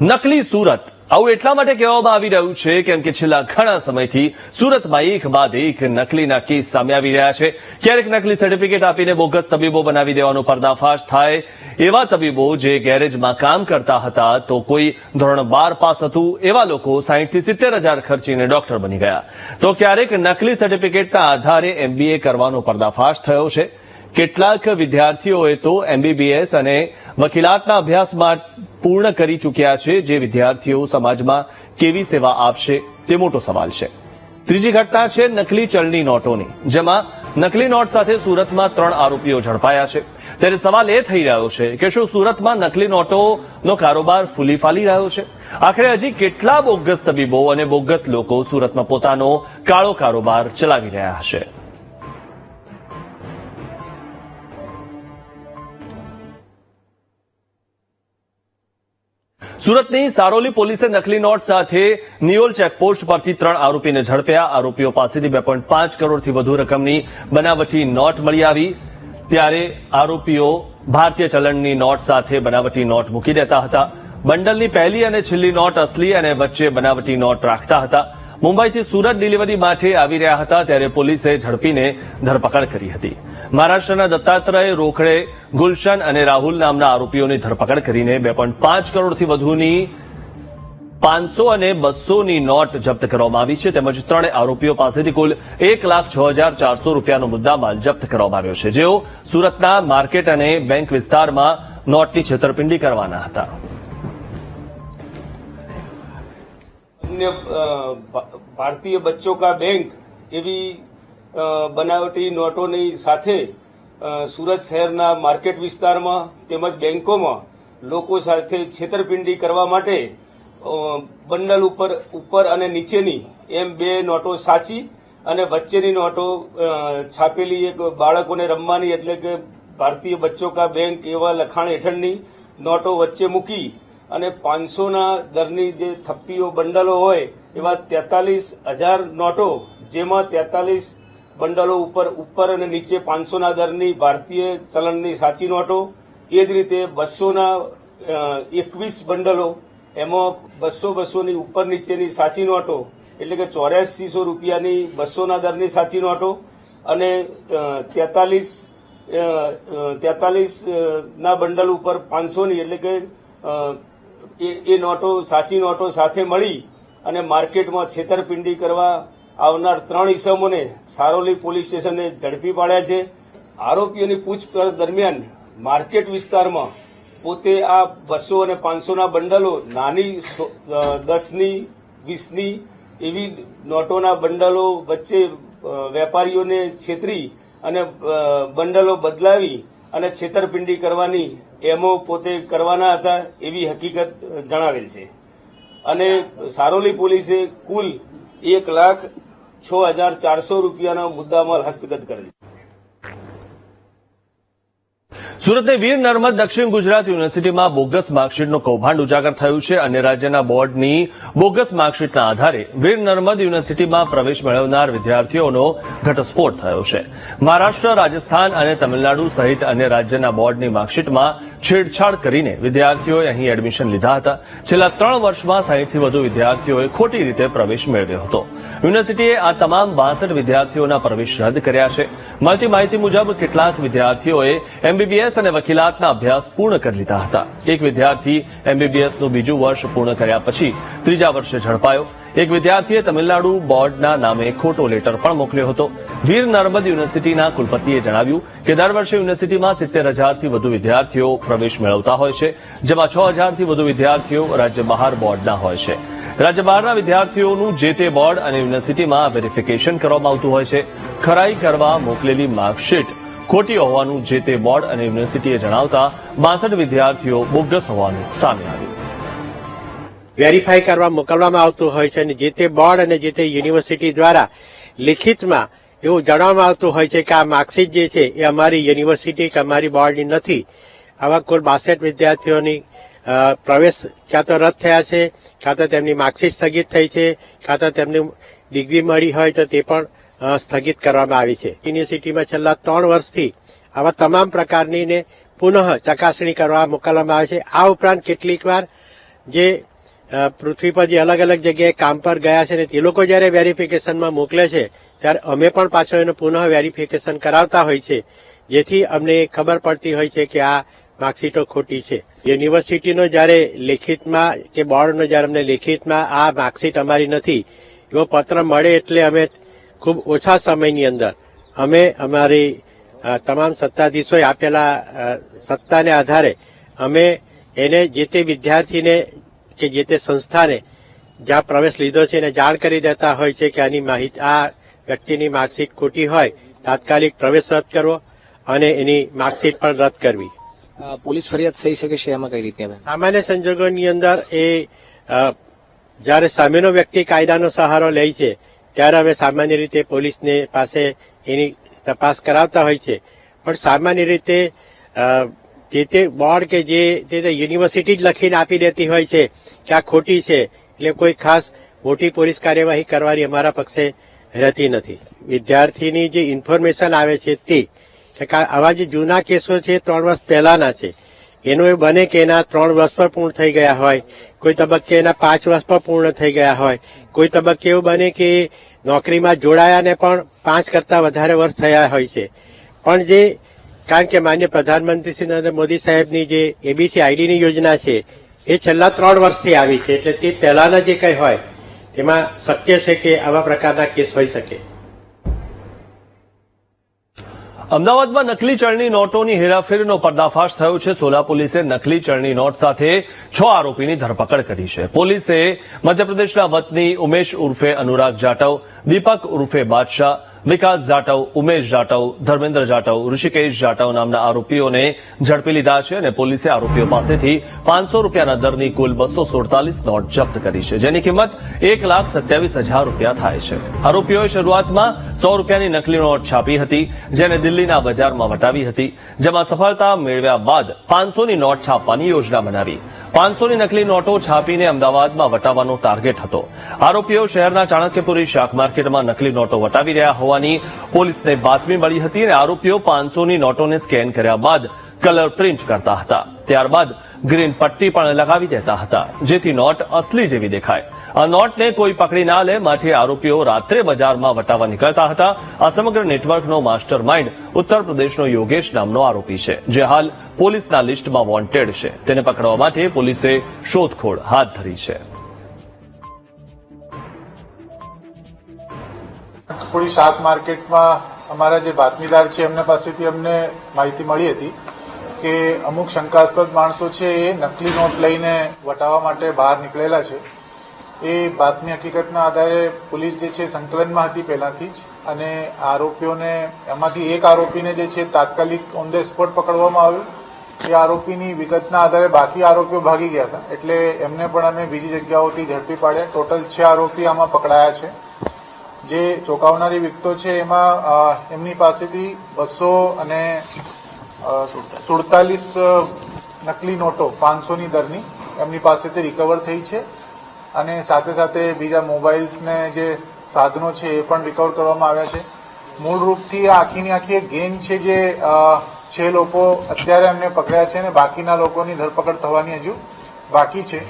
નકલી સુરત. આવું એટલા માટે કહેવામાં આવી રહ્યું છે કેમ કે છેલ્લા ઘણા સમયથી સુરતમાં એક બાદ એક નકલીના કેસ સામે આવી રહ્યા છે. ક્યારેક નકલી સર્ટિફિકેટ આપીને બોગસ તબીબો બનાવી દેવાનો પર્દાફાશ થાય એવા તબીબો જે ગેરેજમાં કામ કરતા હતા તો કોઈ ધોરણ બાર પાસ હતું એવા લોકો સાહીઠથી સિત્તેર હજાર ખર્ચીને ડોક્ટર બની ગયા. તો ક્યારેક નકલી સર્ટિફિકેટના આધારે એમબીએ કરવાનો પર્દાફાશ થયો છે. કેટલાક વિદ્યાર્થીઓએ તો એમબીબીએસ અને વકીલાતના અભ્યાસમાં પૂર્ણ કરી ચૂક્યા છે જે વિદ્યાર્થીઓ સમાજમાં કેવી સેવા આપશે તે મોટો સવાલ છે. ત્રીજી ઘટના છે નકલી ચલણી નોટોની, જેમાં નકલી નોટ સાથે સુરતમાં ત્રણ આરોપીઓ ઝડપાયા છે. ત્યારે સવાલ એ થઈ રહ્યો છે કે શું સુરતમાં નકલી નોટોનો કારોબાર ફૂલી ફાલી રહ્યો છે? આખરે હજી કેટલા બોગસ તબીબો અને બોગસ લોકો સુરતમાં પોતાનો કાળો કારોબાર ચલાવી રહ્યા હશે સુરતની સારોલી પોલીસે નકલી નોટ સાથે નિયોલ ચેકપોસ્ટ પરથી ત્રણ આરોપીને ઝડપ્યા. આરોપીઓ પાસેથી બે પોઈન્ટ પાંચ કરોડથી વધુ રકમની બનાવટી નોટ મળી આવી. ત્યારે આરોપીઓ ભારતીય ચલણની નોટ સાથે બનાવટી નોટ મૂકી દેતા હતા. બંડલની પહેલી અને છેલ્લી નોટ અસલી અને વચ્ચે બનાવટી નોટ રાખતા હતા. મુંબઈથી સુરત ડિલિવરી માટે આવી રહ્યા હતા ત્યારે પોલીસે ઝડપીને ધરપકડ કરી હતી. મહારાષ્ટ્રના દત્તાત્રય રોકડે ગુલશન અને રાહુલ નામના આરોપીઓની ધરપકડ કરીને બે પોઈન્ટ પાંચ કરોડથી વધુની પાંચસો અને બસોની નોટ જપ્ત કરવામાં આવી છે. તેમજ ત્રણ આરોપીઓ પાસેથી કુલ એક લાખ છ હજાર ચારસો રૂપિયાનો મુદ્દામાલ જપ્ત કરવામાં આવ્યો છે. જેઓ સુરતના માર્કેટ અને બેંક વિસ્તારમાં નોટની છેતરપિંડી કરવાના હતા. કરીને ભારતીય બચ્ચો કા બેંક એવી બનાવટી નોટોની સાથે સુરત શહેરના માર્કેટ વિસ્તારમાં તેમજ બેંકોમાં લોકો સાથે છેતરપિંડી કરવા માટે બંડલ ઉપર ઉપર અને નીચેની એમ બે નોટો સાચી અને વચ્ચેની નોટો છાપેલી એક બાળકોને રમવાની એટલે કે ભારતીય બચ્ચો કા બેંક એવા લખાણ હેઠળની નોટો વચ્ચે મૂકી અને પાંચસોના દરની જે થપ્પીઓ, બંડલો હોય, એવા તેતાલીસ હજાર નોટો, જેમાં તેતાલીસ બંડલો ઉપર ઉપર અને નીચે પાંચસોના દરની ભારતીય ચલણની સાચી નોટો, એ જ રીતે બસોના એકવીસ બંડલો, એમાં બસો બસોની ઉપર નીચેની સાચી નોટો, એટલે કે ચોર્યાસીસો રૂપિયાની બસોના દરની સાચી નોટો અને તેતાલીસ તેતાલીસ ના બંડલ ઉપર પાંચસોની, એટલે કે એ નોટો, સાચી નોટો સાથે મળી અને માર્કેટમાં છેતરપિંડી કરવા આવનાર ત્રણ ઇસમોને સારોલી પોલીસ સ્ટેશને ઝડપી પાડ્યા છે. આરોપીઓની પૂછપરછ દરમિયાન માર્કેટ વિસ્તારમાં પોતે આ બસો અને પાંચસોના બંડલો, નાની દસની, વીસની એવી નોટોના બંડલો વચ્ચે વેપારીઓને છેતરી અને બંડલો બદલાવી અને છેતરપિંડી કરવાની એમો પોતે કરવાના હતા એવી હકીકત જણાવેલ છે. અને સારોલી પોલીસે કુલ એક લાખ છ હજાર ચારસો રૂપિયાનો મુદ્દામાલ હસ્તગત કરેલ સુરતની વીર નર્મદ દક્ષિણ ગુજરાત યુનિવર્સિટીમાં બોગસ માર્કશીટનું કૌભાંડ ઉજાગર થયું છે અને રાજ્યના બોર્ડની બોગસ માર્કશીટના આધારે વીર નર્મદ યુનિવર્સિટીમાં પ્રવેશ મેળવનાર વિદ્યાર્થીઓનો ઘટસ્ફોટ થયો છે. મહારાષ્ટ્ર, રાજસ્થાન અને તમિલનાડુ સહિત અન્ય રાજ્યના બોર્ડની માર્કશીટમાં છેડછાડ કરીને વિદ્યાર્થીઓએ અહીં એડમિશન લીધા હતા. છેલ્લા ત્રણ વર્ષમાં સાહીઠથી વધુ વિદ્યાર્થીઓએ ખોટી રીતે પ્રવેશ મેળવ્યો હતો. યુનિવર્સિટીએ આ તમામ બાસઠ વિદ્યાર્થીઓના પ્રવેશ રદ કર્યા છે. મળતી માહિતી મુજબ કેટલાક વિદ્યાર્થીઓએ એમબીબીએસ અને વકીલાતના અભ્યાસ પૂર્ણ કરી લીધા હતા. એક વિદ્યાર્થી એમબીબીએસનું બીજું વર્ષ પૂર્ણ કર્યા પછી ત્રીજા વર્ષે ઝડપાયો. એક વિદ્યાર્થીએ તમિલનાડુ બોર્ડના નામે ખોટો લેટર પણ મોકલ્યો હતો. વીર નર્મદ યુનિવર્સિટીના કુલપતિએ જણાવ્યું કે દર વર્ષે યુનિવર્સિટીમાં સિત્તેર હજારથી વધુ વિદ્યાર્થીઓ પ્રવેશ મેળવતા હોય છે, જેમાં છ હજારથી વધુ વિદ્યાર્થીઓ રાજ્ય બહાર બોર્ડના હોય છે. રાજ્ય બહારના વિદ્યાર્થીઓનું જે તે બોર્ડ અને યુનિવર્સિટીમાં વેરિફિકેશન કરવામાં આવતું હોય છે. ખરાઈ કરવા મોકલેલી માર્કશીટ ખોટી હોવાનું જે તે બોર્ડ અને યુનિવર્સિટીએ જણાવતા બાસઠ વિદ્યાર્થીઓ બોગસ હોવાનું સામે આવ્યું. વેરીફાઈ કરવા મોકલવામાં આવતું હોય છે અને જે તે બોર્ડ અને જે તે યુનિવર્સિટી દ્વારા લિખિતમાં એવું જણાવવામાં આવતું હોય છે કે આ માર્કશીટ જે છે એ અમારી યુનિવર્સિટી કે અમારી બોર્ડની નથી. આવા કુલ બાસઠ વિદ્યાર્થીઓની પ્રવેશ ક્યાં તો રદ થયા છે કાં તો તેમની માર્કશીટ સ્થગિત થઈ છે કાં તો તેમની ડિગ્રી મળી હોય તો તે પણ સ્થગિત કરવામાં આવી છે. યુનિવર્સિટીમાં છેલ્લા ત્રણ વર્ષથી આવા તમામ પ્રકારની પુનઃ ચકાસણી કરવા મોકલવામાં આવે છે. આ ઉપરાંત કેટલીક વાર જે પૃથ્વી પર જે અલગ અલગ જગ્યાએ કામ પર ગયા છે ને તે લોકો જયારે વેરિફિકેશનમાં મોકલે છે, ત્યારે અમે પણ પાછો એનું પુનઃ વેરિફિકેશન કરાવતા હોય છે. જેથી અમને ખબર પડતી હોય છે કે આ માર્કશીટો ખોટી છે. યુનિવર્સિટીનો જયારે લેખિતમાં કે બોર્ડનો જયારે અમને લેખિતમાં આ માર્કશીટ અમારી નથી, એવો પત્ર મળે એટલે અમે ખૂબ ઓછા સમયની અંદર અમે અમારી તમામ સત્તાધીશોએ આપેલા સત્તાને આધારે અમે એને જે તે વિદ્યાર્થીને કે જે તે સંસ્થાને જ્યાં પ્રવેશ લીધો છે એને જાણ કરી દેતા હોય છે કે આની માહિતી આ વ્યક્તિની માર્કશીટ ખોટી હોય તાત્કાલિક પ્રવેશ રદ કરવો અને એની માર્કશીટ પણ રદ કરવી. પોલીસ ફરિયાદ થઈ શકે છે એમાં કઈ રીતે? સામાન્ય સંજોગોની અંદર એ જ્યારે સામેનો વ્યક્તિ કાયદાનો સહારો લે છે ત્યારે હવે સામાન્ય રીતે પોલીસને પાસે એની તપાસ કરાવતા હોય છે. પણ સામાન્ય રીતે જે તે બોર્ડ કે જે તે યુનિવર્સિટી જ લખીને આપી દેતી હોય છે કે આ ખોટી છે, એટલે કોઈ ખાસ મોટી પોલીસ કાર્યવાહી કરવાની અમારા પક્ષે રહેતી નથી. વિદ્યાર્થીની જે ઇન્ફોર્મેશન આવે છે તે આવા જે જૂના કેસો છે ત્રણ વર્ષ પહેલાના છે, એનું એ બને કે એના ત્રણ વર્ષ પર પૂર્ણ થઈ ગયા હોય, કોઈ તબક્કે એના પાંચ વર્ષ પર પૂર્ણ થઈ ગયા હોય કોઈ તબક્કે એવું બને કે નોકરીમાં જોડાયાને પણ પાંચ કરતા વધારે વર્ષ થયા હોય છે. પણ જે, કારણ કે માન્ય પ્રધાનમંત્રી શ્રી નરેન્દ્ર મોદી સાહેબની જે એબીસી આઈડીની યોજના છે, એ છેલ્લા ત્રણ વર્ષથી આવી છે. એટલે તે પહેલાના જે કંઈ હોય, તેમાં શક્ય છે કે આવા પ્રકારના કેસ હોઈ શકે. અમદાવાદમાં નકલી ચલણી નોટોની હેરાફેરીનો પર્દાફાશ થયો છે. સોલા પોલીસે નકલી ચલણી નોટ સાથે છ આરોપીની ધરપકડ કરી છે. પોલીસે મધ્યપ્રદેશના વતની ઉમેશ ઉર્ફે અનુરાગ જાટવ, દીપક ઉર્ફે બાદશાહ, વિકાસ જાટવ, ઉમેશ જાટવ, ધર્મેન્દ્ર જાટવ, ઋષિકેશ જાટવ નામના આરોપીઓને ઝડપી લીધા છે અને પોલીસે આરોપીઓ પાસેથી પાંચસો રૂપિયાના દરની કુલ બસો સુડતાલીસ નોટ જપ્ત કરી છે, જેની કિંમત એક લાખ સત્યાવીસ હજાર રૂપિયા થાય છે. આરોપીઓએ શરૂઆતમાં સો રૂપિયાની નકલી નોટ છાપી હતી, જેને દિલ્હીના બજારમાં વટાવી હતી, જેમાં સફળતા મેળવ્યા બાદ પાંચસોની નોટ છાપવાની યોજના બનાવી. પાંચસોની નકલી નોટો છાપીને અમદાવાદમાં વટાવવાનો ટાર્ગેટ હતો. આરોપીઓ શહેરના ચાણક્યપુરી શાક માર્કેટમાં નકલી નોટો વટાવી રહ્યા હોવાની પોલીસને બાતમી મળી હતી અને આરોપીઓ પાંચસોની નોટોને સ્કેન કર્યા બાદ કલર પ્રિન્ટ કરતા હતા. ત્યારબાદ ગ્રીન પટ્ટી પણ લગાવી દેતા હતા, જેથી નોટ અસલી જેવી દેખાય. નોટને કોઈ પકડી ના લે માટે આરોપીઓ રાત્રે બજારમાં વટાવા નીકળતા હતા. આ સમગ્ર નેટવર્કનો માસ્ટર માઇન્ડ ઉત્તર પ્રદેશનો યોગેશ નામનો આરોપી છે, જે હાલ પોલીસના લિસ્ટમાં વોન્ટેડ છે. તેને પકડવા માટે પોલીસે શોધખોળ હાથ ધરી છે. થોડી શાક માર્કેટમાં અમારા જે બાતમીદાર છે, એમના પાસેથી અમને માહિતી મળી હતી કે અમુક શંકાસ્પદ માણસો છે, એ નકલી નોટ લઈને વટાવવા માટે બહાર નીકળેલા છે. એ બાતમી હકીકતના આધારે પોલીસ જે છે સંકલનમાં હતી પહેલાથી જ. અને આરોપીઓને, એમાંથી એક આરોપીને જે છે તાત્કાલિક ઓન ધ સ્પોટ પકડવામાં આવ્યો. એ આરોપીની વિગતના આધારે બાકી આરોપીઓ ભાગી ગયા હતા. એટલે એમને પણ અમે બીજી જગ્યાઓથી ઝડપી પાડ્યા. ટોટલ છ આરોપી આમાં પકડાયા છે. જે ચોંકાવનારી વિગતો છે એમાં એમની પાસેથી બસો અને સુડતાલીસ નકલી નોટો પાંચસોની દરની એમની પાસેથી રિકવર થઈ છે. અને સાથે સાથે બીજા મોબાઈલ્સને જે સાધનો છે એ પણ રિકવર કરવામાં આવ્યા છે. મૂળ રૂપથી આખીની આખી એક ગેંગ છે જે છે લોકો અત્યારે એમને પકડ્યા છે અને બાકીના લોકોની ધરપકડ થવાની હજુ બાકી છે.